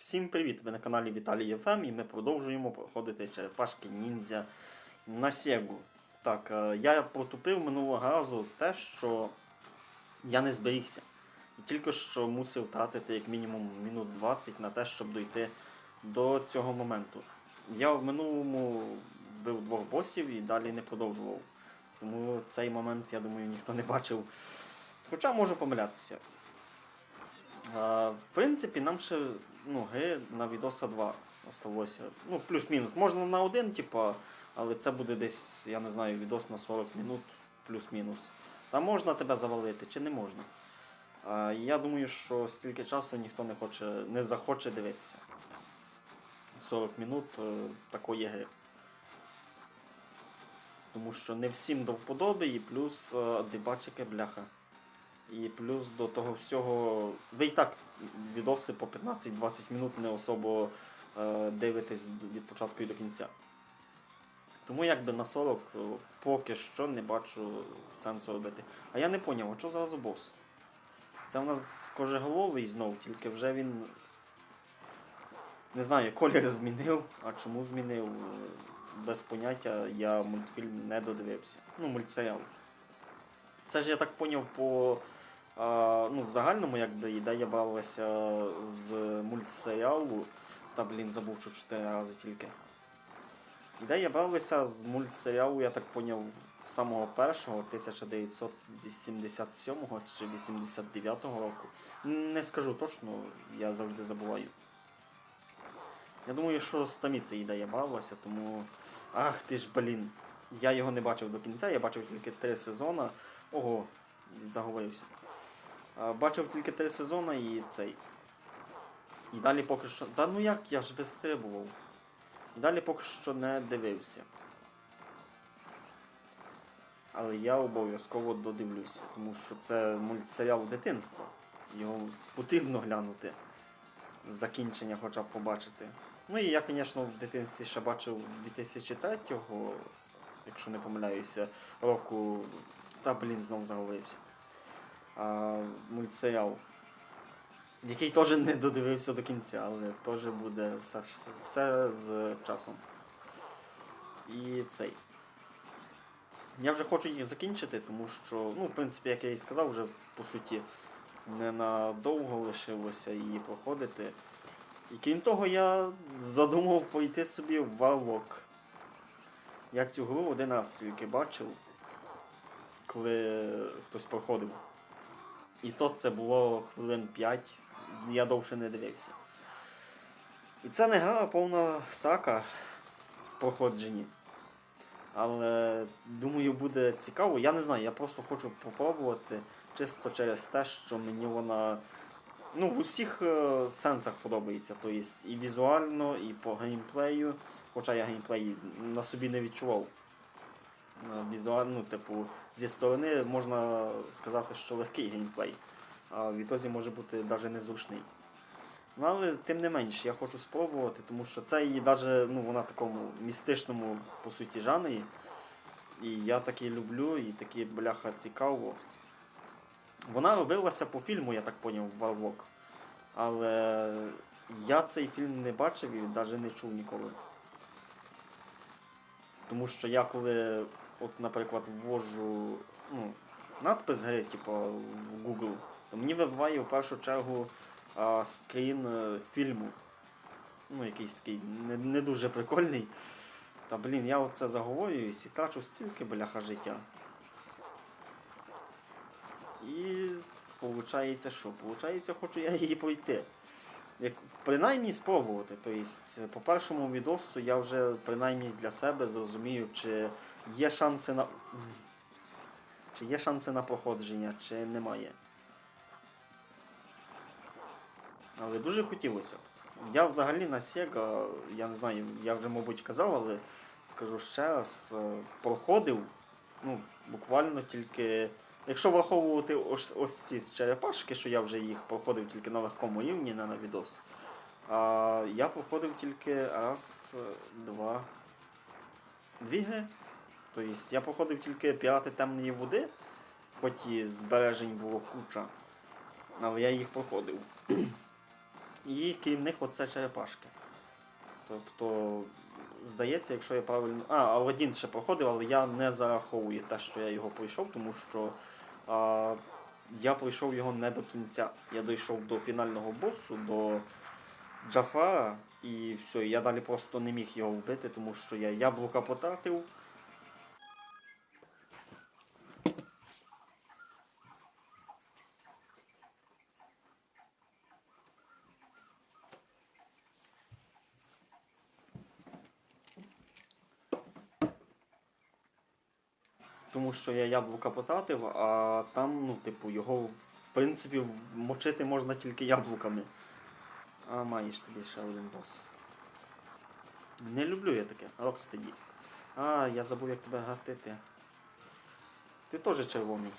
Всім привіт! Ви на каналі Віталій ЄФМ і ми продовжуємо проходити черепашки ніндзя на Сегу. Так, е, я протупив минулого разу те, що я не зберігся. І тільки що мусив тратити як мінімум мінут 20 на те, щоб дойти до цього моменту. Я в минулому вбив двох босів і далі не продовжував. Тому цей момент, я думаю, ніхто не бачив. Хоча можу помилятися. В принципі, нам ще ну, гри на відоса 2 осталося. Ну, плюс-мінус. Можна на один, типа, але це буде десь, я не знаю, відос на 40 минут, плюс-мінус. Та можна тебе завалити, чи не можна. А, я думаю, що стільки часу ніхто не хоче, не захоче дивитися. 40 минут е, такої гри. Тому що не всім до вподоби, і плюс е, дебачики бляха. І плюс до того всього, ви і так відоси по 15-20 минут не особо е, дивитесь від початку і до кінця. Тому якби на 40 е, поки що не бачу сенсу робити. А я не поняв, а що зараз бос? Це в нас кожеголовий знов, тільки вже він. Не знаю, колір змінив, а чому змінив, е, без поняття я мультфільм не додивився. Ну, мультсеріал. Це ж я так поняв по. Ну, в загальному, якби ідея бралася з мультсеріалу. Та, блін, забув, що 4 рази тільки. Ідея бралася з мультсеріалу, я так поняв, самого першого, 1987 чи 89 року. Не скажу точно, я завжди забуваю. Я думаю, що з Таміці ідея бралася, тому. Ах ти ж, блін. Я його не бачив до кінця, я бачив тільки три сезони. Ого, заговорився. Бачив тільки три сезони і цей. І далі поки що. Та ну як я ж вистрибував. І далі поки що не дивився. Але я обов'язково додивлюся, тому що це мультсеріал дитинства. Його потрібно глянути. Закінчення хоча б побачити. Ну і я, звісно, в дитинстві ще бачив 2003-го, якщо не помиляюся, року. Та блін, знов заговорився. А, мультсеріал. Який теж не додивився до кінця, але теж буде все, все з часом. І цей. Я вже хочу їх закінчити, тому що, ну, в принципі, як я і сказав, вже по суті ненадовго лишилося її проходити. І крім того, я задумав пойти собі в Warlock. Я цю гру один раз тільки бачив, коли хтось проходив. І то це було хвилин 5, я довше не дивився. І це не гра, повна сака в проходженні. Але думаю, буде цікаво. Я не знаю, я просто хочу попробувати чисто через те, що мені вона ну, в усіх е, сенсах подобається. Тобто і візуально, і по геймплею. Хоча я геймплей на собі не відчував. Е, Візуально, типу, зі сторони можна сказати, що легкий геймплей, а в ітозі може бути навіть незручний. Ну, але тим не менш, я хочу спробувати, тому що це її навіть ну, вона в такому містичному по суті жанрі. І я таке люблю, і таке бляха цікаво. Вона робилася по фільму, я так поняв, Warlock. Але я цей фільм не бачив і навіть не чув ніколи. Тому що я коли, от, наприклад, ввожу ну, надпис гри, типу, в Google, то мені вибиває в першу чергу а, скрін е, фільму. Ну, якийсь такий не, не дуже прикольний. Та блін, я оце заговорююсь і трачу стільки бляха життя. І виходить, що? Получається, хочу я її пройти. Як, принаймні спробувати. Тобто, по першому відосу я вже принаймні для себе зрозумію, чи є шанси на. Чи є шанси на проходження, чи немає. Але дуже хотілося б. Я взагалі на Sega, я не знаю, я вже, мабуть, казав, але скажу ще раз, е, проходив ну, буквально тільки. Якщо враховувати ось, ось ці черепашки, що я вже їх проходив тільки на легкому рівні, не на відос. А я проходив тільки раз, е, два, дві гри. Тобто я проходив тільки пірати темної води, хоч і збережень було куча, але я їх проходив. І крім них оце черепашки. Тобто, здається, якщо я правильно. А, Аладдін ще проходив, але я не зараховую те, що я його пройшов, тому що а, я пройшов його не до кінця. Я дійшов до фінального босу, до Джафара, і все, я далі просто не міг його вбити, тому що я яблука потратив. Тому що я яблука потратив, а там, ну, типу, його, в принципі, мочити можна тільки яблуками. А маєш тобі ще один бос. Не люблю я таке, Рокстеді. А, я забув, як тебе гатити. Ти теж червоний.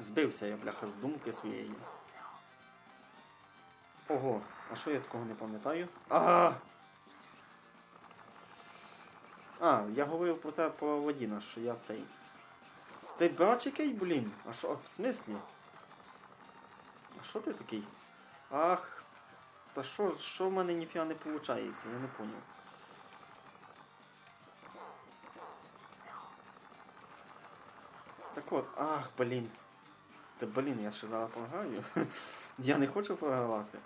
Збився я, бляха, з думки своєї. Ого, а що я такого не пам'ятаю? А! А, я говорив про те про Вадіна, що я цей. Ти бач який, блін? А що, в смислі? А що ти такий? Ах. Та що, що в мене ніфіга не виходить, я не поняв. Так от, ах, блін. Та блін, я ще зараз програю. я не хочу програвати.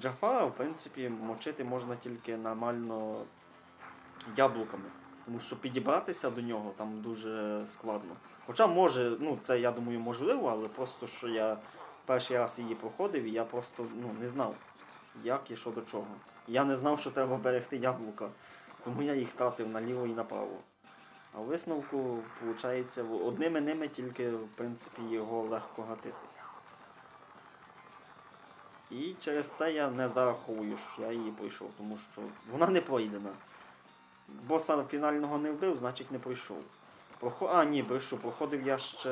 Джафара, в принципі, мочити можна тільки нормально яблуками. Тому що підібратися до нього там дуже складно. Хоча може, ну це я думаю можливо, але просто що я перший раз її проходив і я просто ну, не знав, як і що до чого. Я не знав, що треба берегти яблука, тому я їх тратив наліво і направо. А висновку, виходить, одними ними тільки в принципі його легко гатити. І через те я не зараховую, що я її пройшов, тому що вона не пройдена. Боса фінального не вбив, значить не пройшов. Прохо... А, ні, брешу, проходив я ще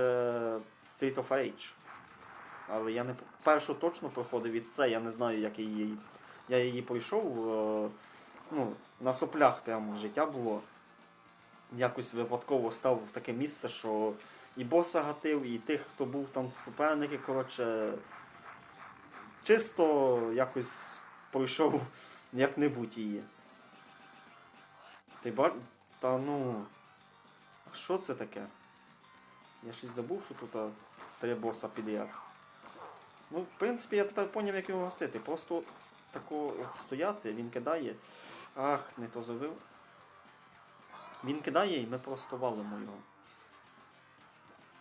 Street of Rage. Але я не першу точно проходив і це, я не знаю, як її. Я її пройшов. е, Ну, на соплях прямо життя було. Якось випадково став в таке місце, що і боса гатив, і тих, хто був там суперники, коротше. Чисто якось пройшов як-небудь її. Ти бач... Та ну. А що це таке? Я щось забув, що тут три боса підряд. Ну, в принципі, я тепер поняв, як його гасити. Просто тако стояти, він кидає. Ах, не то зробив. Він кидає і ми просто валимо його.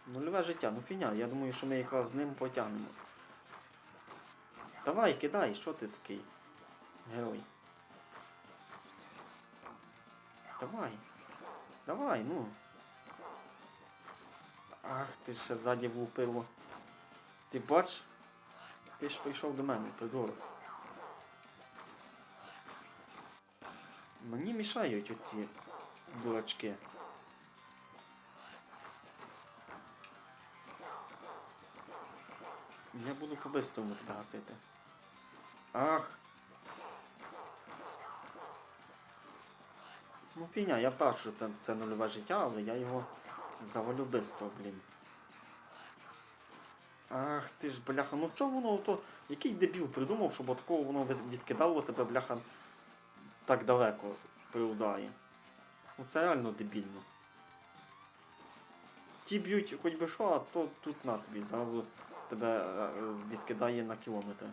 Нульове життя, ну фіня, я думаю, що ми якраз з ним потягнемо. Давай, кидай, що ти такий? Герой. Давай. Давай, ну. Ах, ти ще ззаді влупило. Ти бач? Ти ж прийшов до мене, придурок. Мені мішають оці дурачки. Я буду по-бистрому тебе гасити. Ах. Ну фігня, я втрачу це нульове життя, але я його завалю бистро, блін. Ах ти ж, бляха, ну чого воно то. Який дебіл придумав, щоб такого воно відкидало тебе, бляха, так далеко при ударі. Ну це реально дебільно. Ті б'ють хоч би що, а то тут на тобі. Зразу тебе е, е, відкидає на кілометр.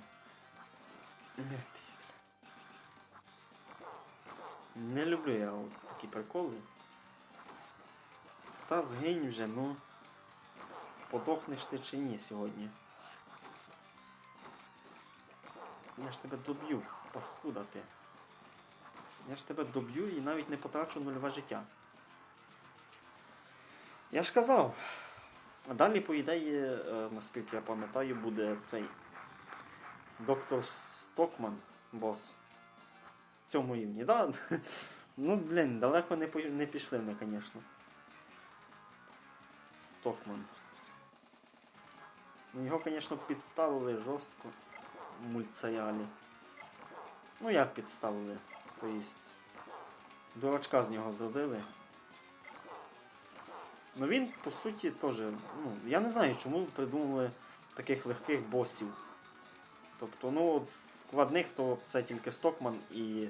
Не люблю я такі приколи. Та згинь вже, ну. Подохнеш ти чи ні сьогодні. Я ж тебе доб'ю, паскуда ти. Я ж тебе доб'ю і навіть не потрачу нульове життя. Я ж казав. А далі, по ідеї, е, наскільки я пам'ятаю, буде цей доктор Стокман, бос. Цьому рівні, да? Ну, блін, далеко не, не пішли ми, звісно. Стокман. Ну, його, звісно, підставили жорстко в мультсеріалі. Ну як підставили? Тобто, дурачка з нього зробили. Ну він, по суті, теж. Ну, я не знаю, чому придумали таких легких босів. Тобто, ну, складних, то це тільки Стокман і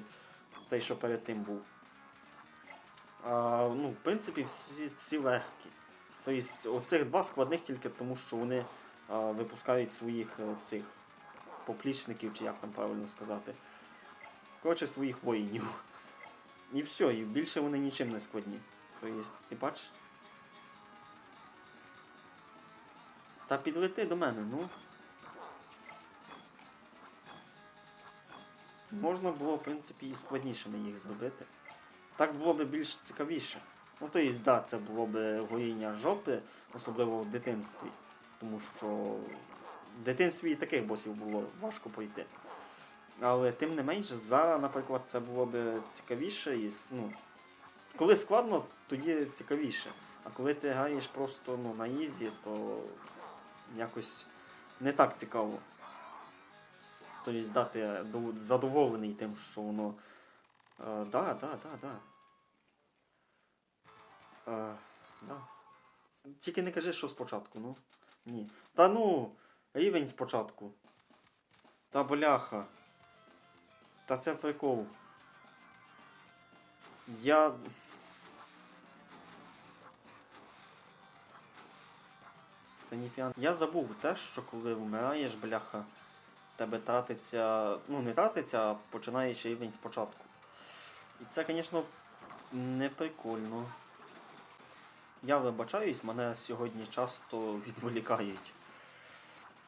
цей, що перед тим був. А, ну, в принципі, всі, всі легкі. Тобто, оцих два складних тільки тому, що вони а, випускають своїх е, цих поплічників, чи як там правильно сказати. Коротше, своїх воїнів. І все, і більше вони нічим не складні. Тобто, ти бачиш? Та підлети до мене, ну. Можна було, в принципі, і складнішими їх зробити. Так було б більш цікавіше. Ну, то есть, да, це було б гоїння жопи, особливо в дитинстві. Тому що в дитинстві і таких босів було важко пройти. Але тим не менш, зараз, наприклад, це було б цікавіше і ну, коли складно, тоді цікавіше. А коли ти граєш просто ну, на ізі, то якось не так цікаво. Тобто, да, ти дов- задоволений тим, що воно. Е, да, да, да, да. Е, да. Тільки не кажи, що спочатку, ну. Ні. Та ну, рівень спочатку. Та бляха. Та це прикол. Я. Це ніфіга. Я забув те, що коли вмираєш, бляха, тебе тратиться. Ну, не тратиться, а починаєш рівень спочатку. І це, звісно, не прикольно. Я вибачаюсь, мене сьогодні часто відволікають.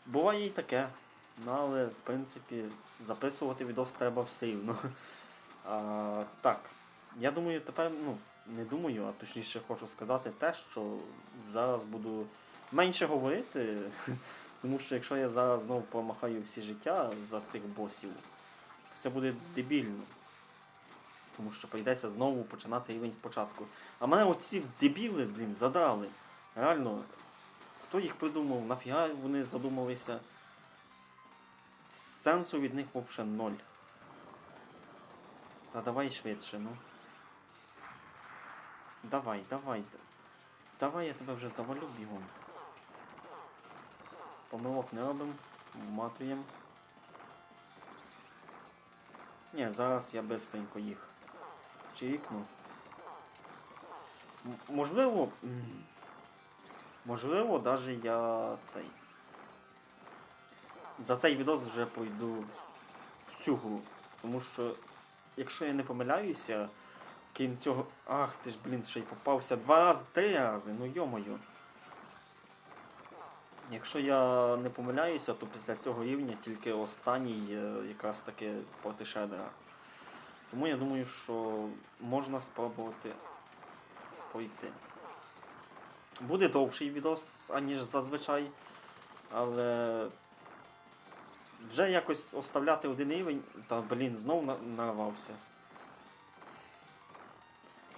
Буває і таке. Ну, але, в принципі, записувати відос треба все рівно. А, так, я думаю, тепер, ну, не думаю, а точніше хочу сказати те, що зараз буду менше говорити, тому що якщо я зараз знову помахаю всі життя за цих босів, то це буде дебільно. Тому що прийдеться знову починати рівень спочатку. А мене оці дебіли, блін, задали. Реально, хто їх придумав, нафіга вони задумалися. Сенсу від них взагалі ноль. Та давай швидше, ну. Давай, давай. Давай я тебе вже завалю бігом. Помилок не робимо, вматуємо. Ні, зараз я бистренько їх чирікну. Можливо. Можливо, навіть я цей. За цей відос вже пройду всю гру. Тому що, якщо я не помиляюся, крім цього. Ах ти ж, блін, ще й попався два рази, три рази, ну йомою. Якщо я не помиляюся, то після цього рівня тільки останній е, якраз таки проти шедера. Тому я думаю, що можна спробувати пройти. Буде довший відос, аніж зазвичай, але вже якось оставляти один рівень, та блін, знов нарвався.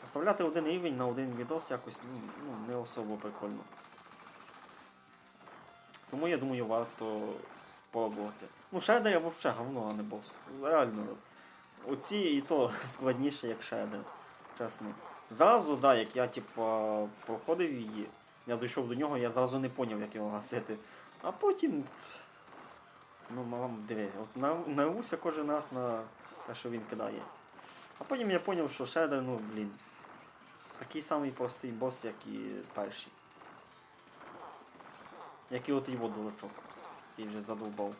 Оставляти один рівень на один відос якось ну, не особо прикольно. Тому я думаю, варто спробувати. Ну, шедер взагалі говно, а не бос. Реально. Оці і то складніше, як шедер. Чесно. Зразу, да, як я типа проходив її, я дійшов до нього, я зразу не зрозумів, як його гасити. А потім. Ну, мам, диви, от нар- кожен раз на те, що він кидає. А потім я зрозумів, що шедер, ну, блін. Такий самий простий бос, як і перший. Як і от його дурачок, який вже задовбав.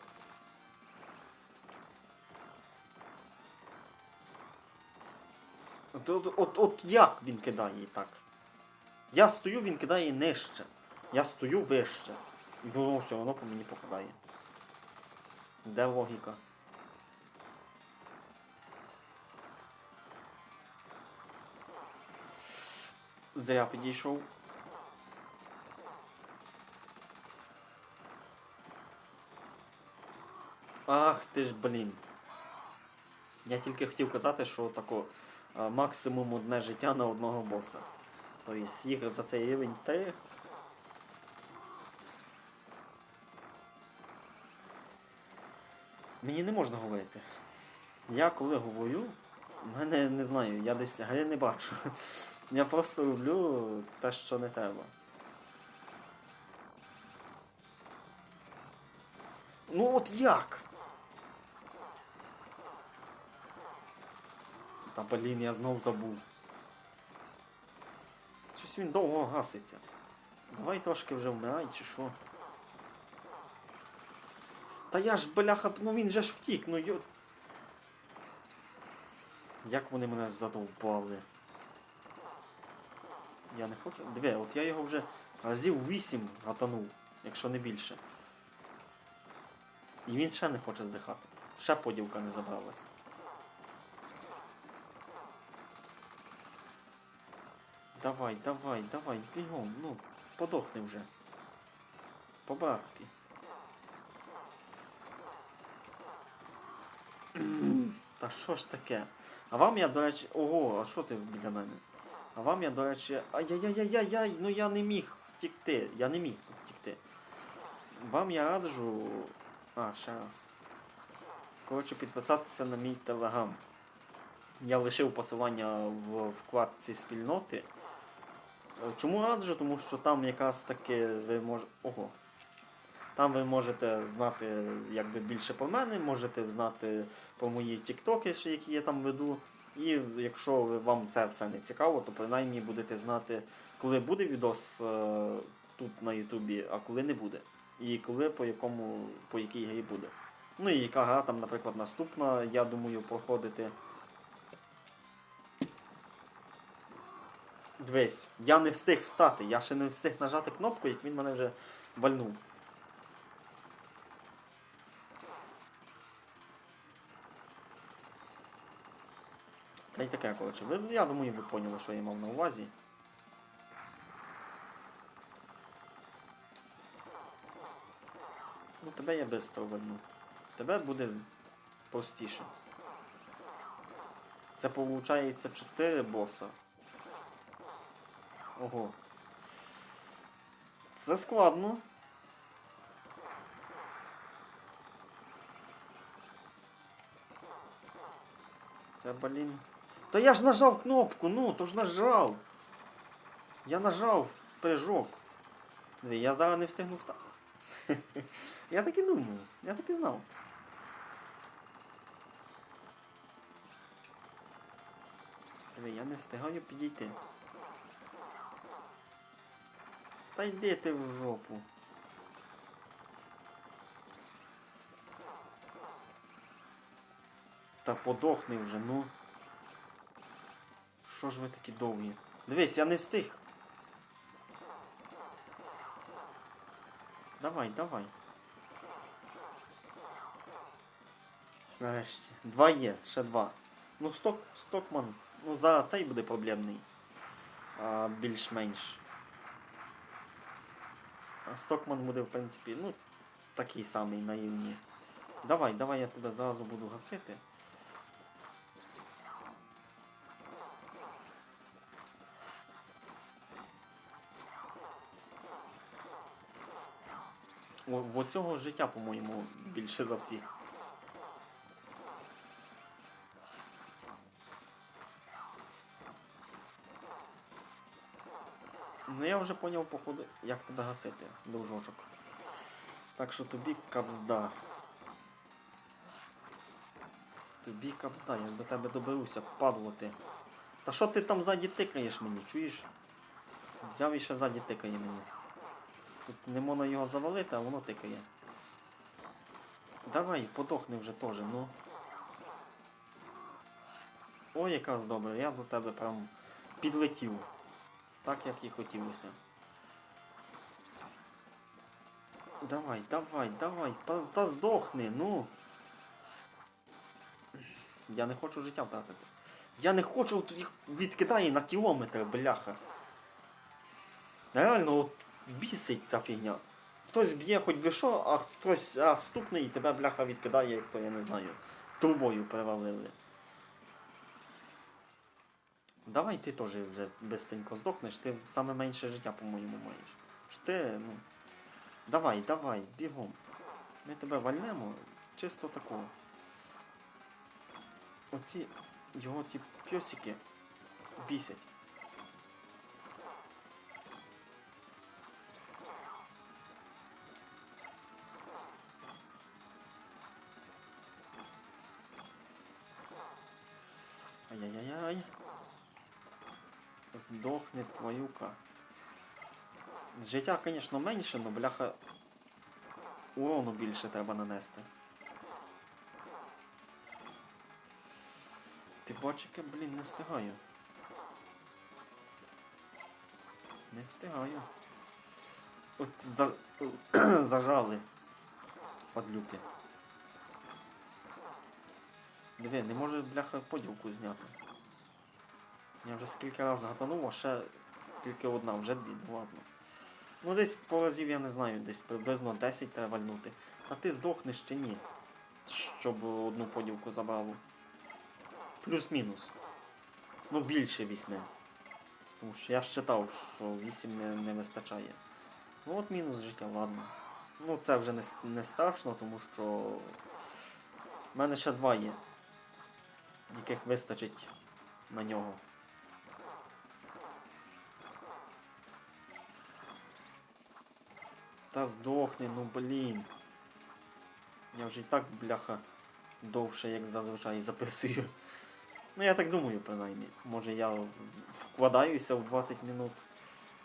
От, от, от, от як він кидає її так? Я стою, він кидає нижче. Я стою вище. І воно все одно по мені попадає. Де логіка? Зря підійшов. Ах ти ж блін. Я тільки хотів казати, що тако максимум одне життя на одного боса. Тобто їх за цей рівень 3. Мені не можна говорити. Я коли говорю, в мене не знаю, я десь гри не бачу. Я просто роблю те, що не треба. Ну от як? Та блін, я знов забув. Щось він довго гаситься. Давай трошки вже вмирай, чи що? Та я ж, бляха, ну він же ж втік, ну йо. Як вони мене задовбали. Я не хочу. Диви, от я його вже разів 8 гатанув, якщо не більше. І він ще не хоче здихати. Ще поділка не забралась. Давай, давай, давай, бігом, ну, подохни вже. По-братськи. Та що ж таке? А вам я, до речі. Ого, а що ти біля мене? А вам я, до речі. Ай-яй-яй-яй-яй, ну я не міг втікти. Я не міг тут втікти. Вам я раджу. А, ще раз. Коротше, підписатися на мій телеграм. Я лишив посилання в вкладці спільноти. Чому раджу? Тому що там якраз таки ви можете. Ого. Там ви можете знати якби більше про мене, можете знати про мої тіктоки, які я там веду. І якщо вам це все не цікаво, то принаймні будете знати, коли буде відос е, тут на Ютубі, а коли не буде. І коли по якому, по якій грі буде. Ну і яка гра там, наприклад, наступна, я думаю, проходити. Дивись, я не встиг встати, я ще не встиг нажати кнопку, як він мене вже вальнув. Та й таке, коротше. Я думаю, ви поняли, що я мав на увазі. Ну, тебе я без того вальну. Тебе буде простіше. Це виходить 4 боса. Ого. Це складно. Це, блін. Та я ж нажав кнопку, ну, то ж нажав. Я нажав прыжок. Я зараз не встигну встати. Я так і думав, я так і знав. Я не встигаю підійти. Та йди ти в жопу. Та подохни вже, ну. Що ж ви такі довгі? Дивись, я не встиг. Давай, давай. Нарешті. Два є, ще два. Ну, сток, стокман. Ну, зараз цей буде проблемний. Більш-менш. Стокман буде, в принципі, ну, такий самий наївний. Давай, давай я тебе зразу буду гасити. О, в оцього життя, по-моєму, більше за всіх. Ну я вже поняв, походу, як тебе гасити, дружочок. Так що тобі капзда. Тобі капзда, я ж до тебе доберуся, падло ти. Та що ти там ззаді тикаєш мені, чуєш? Взяв і ще ззаді тикає мені. Тут не можна його завалити, а воно тикає. Давай, подохни вже теж, ну. Ой, якраз добре, я до тебе прям підлетів. Так, як і хотілося. Давай, давай, давай, та, та здохни, ну. Я не хочу життя втратити. Я не хочу, їх відкидає на кілометр, бляха. Реально, от бісить ця фігня. Хтось б'є хоч би що, а хтось а, стукне і тебе бляха відкидає, як то я не знаю, трубою перевалили. Давай ти теж вже бистренько здохнеш, ти саме менше життя, по-моєму, маєш. Чи ти, ну. Давай, давай, бігом. Ми тебе вальнемо чисто такого. Оці його ті пьосики бісять. Здохне твоюка. Життя, звісно, менше, але бляха. Урону більше треба нанести. Ти бачиш, яке, блін, не встигаю. Не встигаю. От за... зажали. Падлюки. Диви, не може бляха поділку зняти. Я вже скільки разів гатанув, а ще тільки одна, вже дві, ну ладно. Ну десь по разів, я не знаю, десь приблизно 10 треба вальнути. А ти здохнеш чи ні? Щоб одну поділку забрало. Плюс-мінус. Ну більше вісьми. Тому що я ж що 8 не, не вистачає. Ну от мінус життя, ладно. Ну це вже не, не страшно, тому що в мене ще два є, яких вистачить на нього. Та здохни, ну блін. Я вже і так, бляха, довше, як зазвичай записую. Ну я так думаю, принаймні. Може я вкладаюся в 20 минут.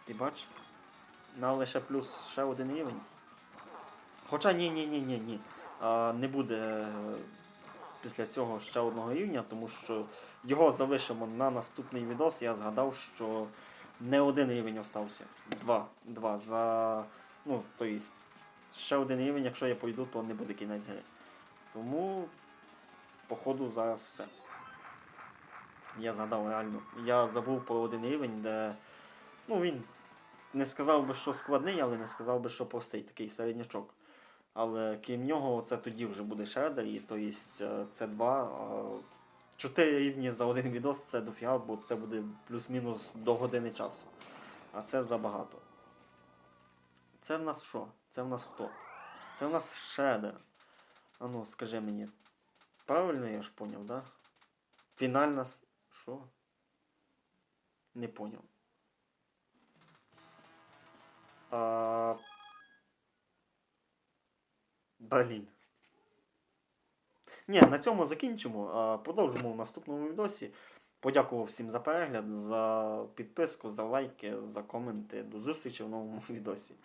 Ти бач? На лише плюс ще один рівень. Хоча ні, ні, ні, ні, ні. Не буде е, після цього ще одного рівня, тому що його залишимо на наступний відос. Я згадав, що не один рівень остався. Два. Два. За. Ну, то есть, ще один рівень, якщо я пойду, то не буде кінець гри. Тому, походу, зараз все. Я згадав реально. Я забув про один рівень, де. Ну, він не сказав би, що складний, але не сказав би, що простий, такий середнячок. Але крім нього, це тоді вже буде шредер, і то є це два. Чотири рівні за один відос це дофіга, бо це буде плюс-мінус до години часу. А це забагато. Це в нас що? Це в нас хто? Це в нас шредер. А ну, скажи мені. Правильно я ж поняв, да? Фінальна. Що? Не поняв. А... Блін. Ні, на цьому закінчимо. Продовжимо в наступному відосі. Подякував всім за перегляд, за підписку, за лайки, за коменти. До зустрічі в новому відосі.